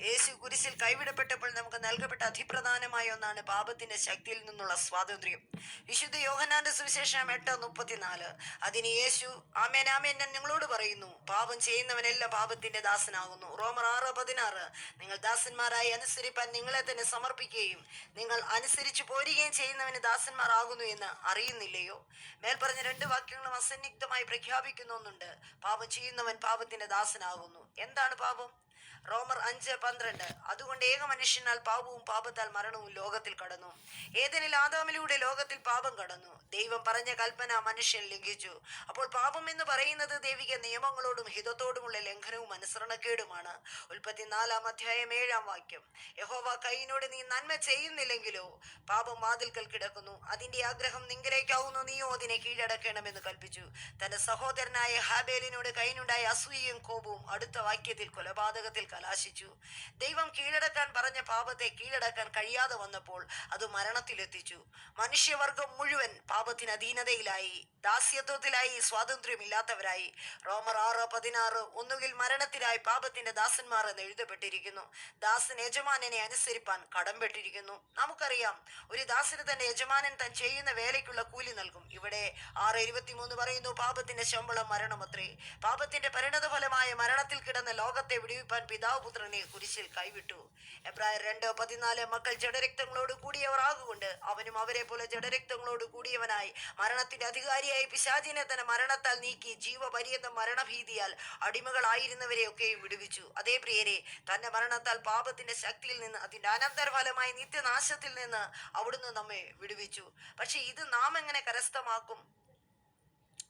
യേശു കുരിശിൽ കൈവിടപ്പെട്ടപ്പോൾ നമുക്ക് നൽകപ്പെട്ട അതിപ്രധാനമായ ഒന്നാണ് പാപത്തിന്റെ ശക്തിയിൽ നിന്നുള്ള സ്വാതന്ത്ര്യം. വിശുദ്ധ യോഹനാന്റെ സുവിശേഷം എട്ട് മുപ്പത്തിനാല്. അതിന് യേശു ആമേൻ ആമേൻ ഞാൻ നിങ്ങളോട് പറയുന്നു പാപം ചെയ്യുന്നവനെല്ലാം പാപത്തിന്റെ ദാസനാകുന്നു. റോമർ ആറ് പതിനാറ്. നിങ്ങൾ ദാസന്മാരായി അനുസരിപ്പാൻ നിങ്ങളെ തന്നെ സമർപ്പിക്കുകയും നിങ്ങൾ അനുസരിച്ച് പോരുകയും ചെയ്യുന്നവന് ദാസന്മാരാകുന്നു എന്ന് അറിയുന്നില്ലയോ? മേൽപ്പറഞ്ഞ രണ്ട് വാക്യങ്ങളും അസന്നിഗ്ധമായി പ്രഖ്യാപിക്കുന്ന ഒന്നുണ്ട് പാപം ചെയ്യുന്നവൻ പാപത്തിന്റെ ദാസനാകുന്നു. എന്താണ് പാപം? റോമർ അഞ്ച് പന്ത്രണ്ട്. അതുകൊണ്ട് ഏക മനുഷ്യനാൽ പാപവും പാപത്താൽ മരണവും ലോകത്തിൽ കടന്നു. ഏതെനിൽ ആദാമിലൂടെ ലോകത്തിൽ പാപം കടന്നു. ദൈവം പറഞ്ഞ കൽപ്പന മനുഷ്യൻ ലംഘിച്ചു. അപ്പോൾ പാപം എന്ന് പറയുന്നത് ദൈവിക നിയമങ്ങളോടും ഹിതത്തോടുമുള്ള ലംഘനവും അനുസരണക്കേടുമാണ്. ഉൽപ്പത്തി നാലാം അധ്യായം ഏഴാം വാക്യം. യഹോവ കൈയിനോട് നീ നന്മ ചെയ്യുന്നില്ലെങ്കിലോ? പാപം വാതിൽക്കൽ കിടക്കുന്നു. അതിന്റെ ആഗ്രഹം നിങ്കലേക്കാവുന്നു നീയോ അതിനെ കീഴടക്കണമെന്ന് കൽപ്പിച്ചു. തന്റെ സഹോദരനായ ഹാബേലിനോട് കൈനുണ്ടായ അസൂയയും കോപവും അടുത്ത വാക്യത്തിൽ കൊലപാതകത്തിൽ കലാശിച്ചു. ദൈവം കീഴടക്കാൻ പറഞ്ഞ പാപത്തെ കീഴടക്കാൻ കഴിയാതെ വന്നപ്പോൾ അത് മരണത്തിലെത്തിച്ചു. മനുഷ്യവർഗം മുഴുവൻ പാപത്തിന് അധീനതയിലായി ദാസ്യത്വത്തിലായി സ്വാതന്ത്ര്യമില്ലാത്തവരായി. റോമർ ആറ് പതിനാറ് ഒന്നുകിൽ മരണത്തിലായി പാപത്തിന്റെ ദാസന്മാർ എന്ന് എഴുതപ്പെട്ടിരിക്കുന്നു. ദാസൻ യജമാനനെ അനുസരിപ്പാൻ കടംപെട്ടിരിക്കുന്നു. നമുക്കറിയാം ഒരു ദാസന് തന്റെ യജമാനൻ താൻ ചെയ്യുന്ന വേലയ്ക്കുള്ള കൂലി നൽകും. ഇവിടെ ആറ് ഇരുപത്തിമൂന്ന് പറയുന്നു പാപത്തിന്റെ ശമ്പളം മരണമത്രേ. പാപത്തിന്റെ പരിണതഫലമായ മരണത്തിൽ കിടന്ന ലോകത്തെ വിടുവിപ്പാൻ പിതാവ് പുത്രനെ കുരിശിൽ കൈവിട്ടു. എബ്രായർ രണ്ട് പതിനാല് മക്കൾ ജഡരക്തങ്ങളോട് കൂടിയവർ ആകുകൊണ്ട് അവനും അവരെ പോലെ ജഡരക്തങ്ങളോട് കൂടിയവനായി. മരണത്തിന്റെ അധികാരിയായി പിശാചിനെ തന്നെ മരണത്താൽ നീക്കി ജീവപര്യന്ത മരണഭീതിയാൽ അടിമകളായിരുന്നവരെയൊക്കെയും വിടുവിച്ചു. അതേ പ്രിയരെ തന്റെ മരണത്താൽ പാപത്തിന്റെ ശക്തിയിൽ നിന്ന് അതിന്റെ അനന്തരഫലമായി നിത്യനാശത്തിൽ നിന്ന് അവിടുന്ന് നമ്മെ വിടുവിച്ചു. പക്ഷെ ഇത് നാം എങ്ങനെ കരസ്ഥമാക്കും?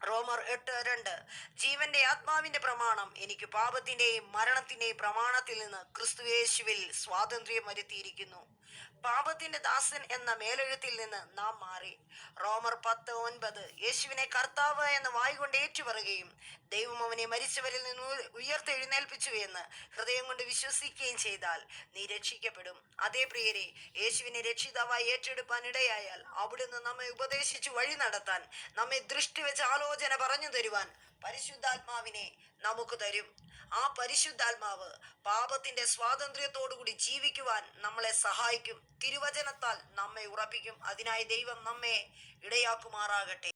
റോമർ എട്ട് രണ്ട്. ജീവന്റെ ആത്മാവിന്റെ പ്രമാണം എനിക്ക് പാപത്തിന്റെയും മരണത്തിന്റെയും പ്രമാണത്തിൽ നിന്ന് ക്രിസ്തുയേശുവിൽ സ്വാതന്ത്ര്യം വരുത്തിയിരിക്കുന്നു. പാപത്തിന്റെ ദാസൻ എന്ന മേലെഴുത്തിൽ നിന്ന് നാം മാറി. റോമർ പത്ത് ഒൻപത് യേശുവിനെ കർത്താവ് എന്ന് വായുകൊണ്ട് ഏറ്റുപറയുകയും ദൈവം അവനെ മരിച്ചവരിൽ നിന്ന് ഉയ- ഉയർത്തെഴുന്നേൽപ്പിച്ചു എന്ന് ഹൃദയം കൊണ്ട് വിശ്വസിക്കുകയും ചെയ്താൽ നീ രക്ഷിക്കപ്പെടും. അതേ പ്രിയരെ യേശുവിനെ രക്ഷിതാവായി ഏറ്റെടുപ്പാൻ ഇടയായാൽ അവിടുന്ന് നമ്മെ ഉപദേശിച്ചു വഴി നടത്താൻ നമ്മെ ദൃഷ്ടി വെച്ച് ആലോചന പറഞ്ഞു തരുവാൻ പരിശുദ്ധാത്മാവിനെ നമുക്ക് തരും. ആ പരിശുദ്ധാത്മാവ് പാപത്തിന്റെ സ്വാതന്ത്ര്യത്തോടുകൂടി ജീവിക്കുവാൻ നമ്മളെ സഹായിക്കും. തിരുവചനത്താൽ നമ്മെ ഉറപ്പിക്കും. അതിനായി ദൈവം നമ്മെ ഇടയാക്കുമാറാകട്ടെ.